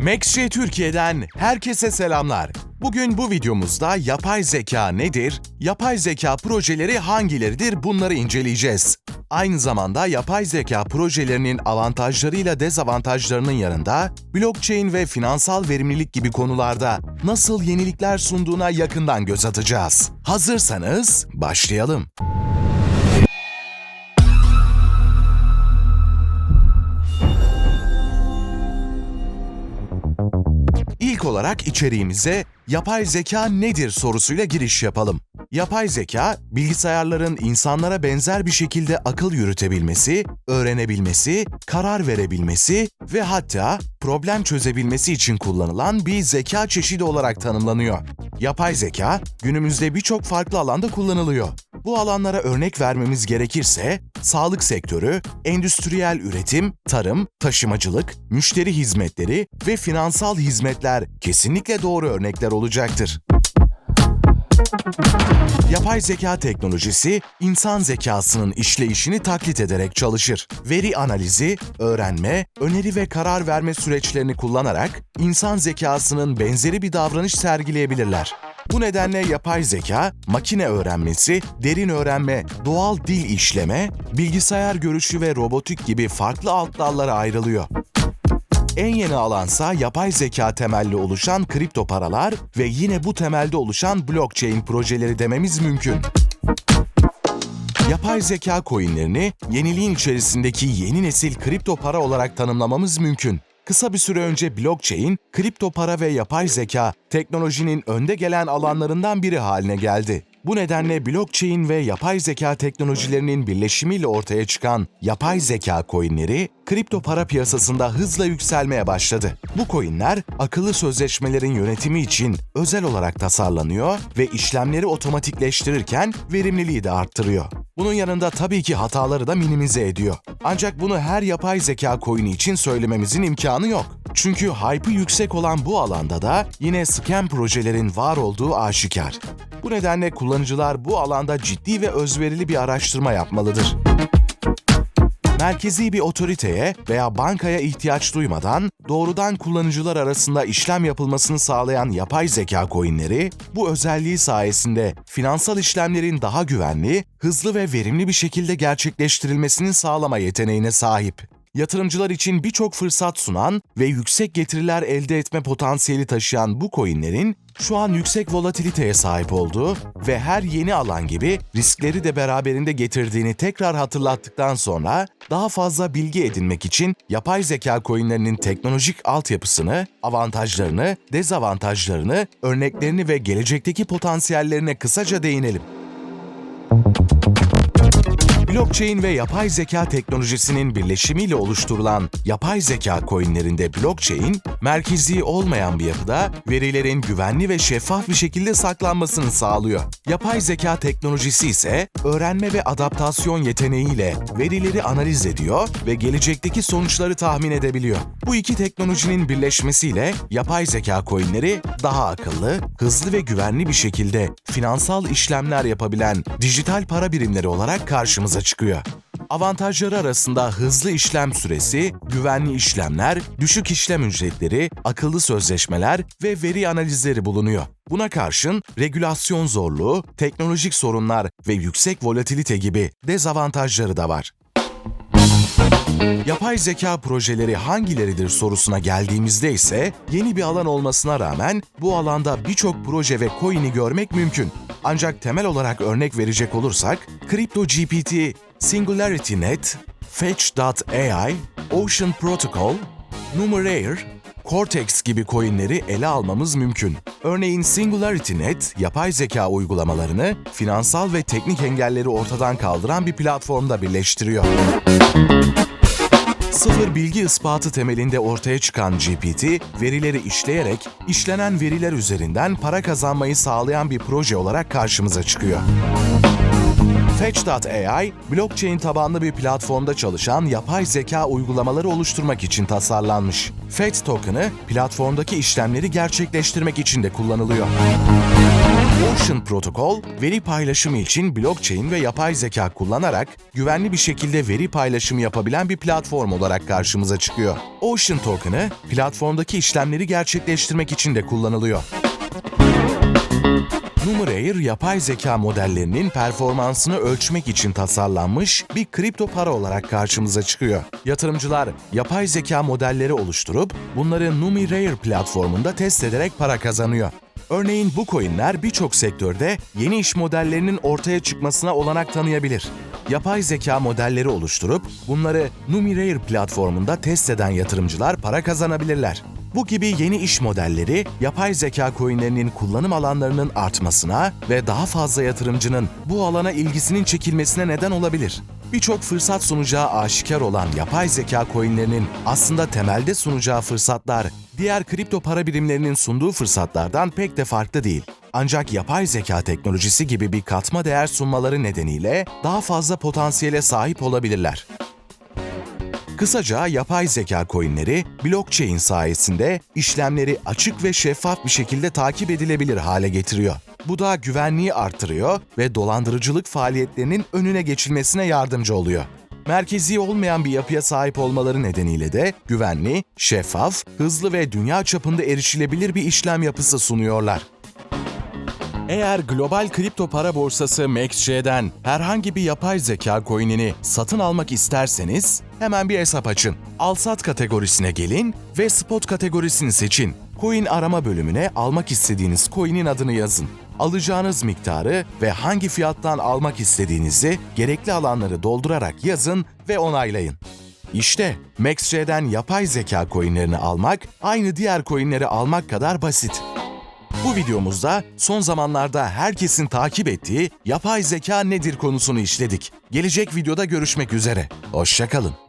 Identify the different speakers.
Speaker 1: MaxJ Türkiye'den herkese selamlar. Bugün bu videomuzda yapay zeka nedir, yapay zeka projeleri hangileridir bunları inceleyeceğiz. Aynı zamanda yapay zeka projelerinin avantajlarıyla dezavantajlarının yanında blockchain ve finansal verimlilik gibi konularda nasıl yenilikler sunduğuna yakından göz atacağız. Hazırsanız başlayalım. Olarak içeriğimize yapay zeka nedir sorusuyla giriş yapalım. Yapay zeka, bilgisayarların insanlara benzer bir şekilde akıl yürütebilmesi, öğrenebilmesi, karar verebilmesi ve hatta problem çözebilmesi için kullanılan bir zeka çeşidi olarak tanımlanıyor. Yapay zeka günümüzde birçok farklı alanda kullanılıyor. Bu alanlara örnek vermemiz gerekirse, sağlık sektörü, endüstriyel üretim, tarım, taşımacılık, müşteri hizmetleri ve finansal hizmetler kesinlikle doğru örnekler olacaktır. Yapay zeka teknolojisi, insan zekasının işleyişini taklit ederek çalışır. Veri analizi, öğrenme, öneri ve karar verme süreçlerini kullanarak insan zekasının benzeri bir davranış sergileyebilirler. Bu nedenle yapay zeka, makine öğrenmesi, derin öğrenme, doğal dil işleme, bilgisayar görüşü ve robotik gibi farklı alt dallara ayrılıyor. En yeni alansa yapay zeka temelli oluşan kripto paralar ve yine bu temelde oluşan blockchain projeleri dememiz mümkün. Yapay zeka coinlerini yeniliğin içerisindeki yeni nesil kripto para olarak tanımlamamız mümkün. Kısa bir süre önce blockchain, kripto para ve yapay zeka teknolojinin önde gelen alanlarından biri haline geldi. Bu nedenle blockchain ve yapay zeka teknolojilerinin birleşimiyle ortaya çıkan yapay zeka coinleri kripto para piyasasında hızla yükselmeye başladı. Bu coinler akıllı sözleşmelerin yönetimi için özel olarak tasarlanıyor ve işlemleri otomatikleştirirken verimliliği de arttırıyor. Bunun yanında tabii ki hataları da minimize ediyor. Ancak bunu her yapay zeka coin'i için söylememizin imkanı yok. Çünkü hype'ı yüksek olan bu alanda da yine scam projelerin var olduğu aşikar. Bu nedenle kullanıcılar bu alanda ciddi ve özverili bir araştırma yapmalıdır. Merkezi bir otoriteye veya bankaya ihtiyaç duymadan doğrudan kullanıcılar arasında işlem yapılmasını sağlayan yapay zeka coinleri bu özelliği sayesinde finansal işlemlerin daha güvenli, hızlı ve verimli bir şekilde gerçekleştirilmesini sağlama yeteneğine sahip yatırımcılar için birçok fırsat sunan ve yüksek getiriler elde etme potansiyeli taşıyan bu coinlerin şu an yüksek volatiliteye sahip olduğu ve her yeni alan gibi riskleri de beraberinde getirdiğini tekrar hatırlattıktan sonra daha fazla bilgi edinmek için yapay zeka coinlerinin teknolojik altyapısını, avantajlarını, dezavantajlarını, örneklerini ve gelecekteki potansiyellerine kısaca değinelim. Blockchain ve yapay zeka teknolojisinin birleşimiyle oluşturulan yapay zeka coinlerinde blockchain, merkezi olmayan bir yapıda verilerin güvenli ve şeffaf bir şekilde saklanmasını sağlıyor. Yapay zeka teknolojisi ise öğrenme ve adaptasyon yeteneğiyle verileri analiz ediyor ve gelecekteki sonuçları tahmin edebiliyor. Bu iki teknolojinin birleşmesiyle yapay zeka coinleri daha akıllı, hızlı ve güvenli bir şekilde finansal işlemler yapabilen dijital para birimleri olarak karşımıza çıkıyor. Avantajları arasında hızlı işlem süresi, güvenli işlemler, düşük işlem ücretleri, akıllı sözleşmeler ve veri analizleri bulunuyor. Buna karşın regülasyon zorluğu, teknolojik sorunlar ve yüksek volatilite gibi dezavantajları da var. Yapay zeka projeleri hangileridir sorusuna geldiğimizde ise yeni bir alan olmasına rağmen bu alanda birçok proje ve coin'i görmek mümkün. Ancak temel olarak örnek verecek olursak, CryptoGPT, SingularityNet, Fetch.ai, Ocean Protocol, Numeraire, Cortex gibi coinleri ele almamız mümkün. Örneğin SingularityNet, yapay zeka uygulamalarını finansal ve teknik engelleri ortadan kaldıran bir platformda birleştiriyor. Sıfır bilgi ispatı temelinde ortaya çıkan GPT, verileri işleyerek işlenen veriler üzerinden para kazanmayı sağlayan bir proje olarak karşımıza çıkıyor. Fetch.ai, blockchain tabanlı bir platformda çalışan yapay zeka uygulamaları oluşturmak için tasarlanmış. Fetch token'ı platformdaki işlemleri gerçekleştirmek için de kullanılıyor. Ocean Protokol, veri paylaşımı için blockchain ve yapay zeka kullanarak güvenli bir şekilde veri paylaşımı yapabilen bir platform olarak karşımıza çıkıyor. Ocean Token'ı platformdaki işlemleri gerçekleştirmek için de kullanılıyor. Numerair yapay zeka modellerinin performansını ölçmek için tasarlanmış bir kripto para olarak karşımıza çıkıyor. Yatırımcılar yapay zeka modelleri oluşturup bunları Numerair platformunda test ederek para kazanıyor. Örneğin bu coinler birçok sektörde yeni iş modellerinin ortaya çıkmasına olanak tanıyabilir. Yapay zeka modelleri oluşturup bunları Numerair platformunda test eden yatırımcılar para kazanabilirler. Bu gibi yeni iş modelleri, yapay zeka coinlerinin kullanım alanlarının artmasına ve daha fazla yatırımcının bu alana ilgisinin çekilmesine neden olabilir. Birçok fırsat sunacağı aşikar olan yapay zeka coinlerinin aslında temelde sunacağı fırsatlar, diğer kripto para birimlerinin sunduğu fırsatlardan pek de farklı değil. Ancak yapay zeka teknolojisi gibi bir katma değer sunmaları nedeniyle daha fazla potansiyele sahip olabilirler. Kısaca yapay zeka coinleri blockchain sayesinde işlemleri açık ve şeffaf bir şekilde takip edilebilir hale getiriyor. Bu da güvenliği artırıyor ve dolandırıcılık faaliyetlerinin önüne geçilmesine yardımcı oluyor. Merkezi olmayan bir yapıya sahip olmaları nedeniyle de güvenli, şeffaf, hızlı ve dünya çapında erişilebilir bir işlem yapısı sunuyorlar. Eğer global kripto para borsası MaxJ'den herhangi bir yapay zeka coin'ini satın almak isterseniz hemen bir hesap açın. Al-sat kategorisine gelin ve spot kategorisini seçin. Coin arama bölümüne almak istediğiniz coin'in adını yazın. Alacağınız miktarı ve hangi fiyattan almak istediğinizi gerekli alanları doldurarak yazın ve onaylayın. İşte MaxJ'den yapay zeka coinlerini almak aynı diğer coinleri almak kadar basit. Bu videomuzda son zamanlarda herkesin takip ettiği yapay zeka nedir konusunu işledik. Gelecek videoda görüşmek üzere. Hoşçakalın.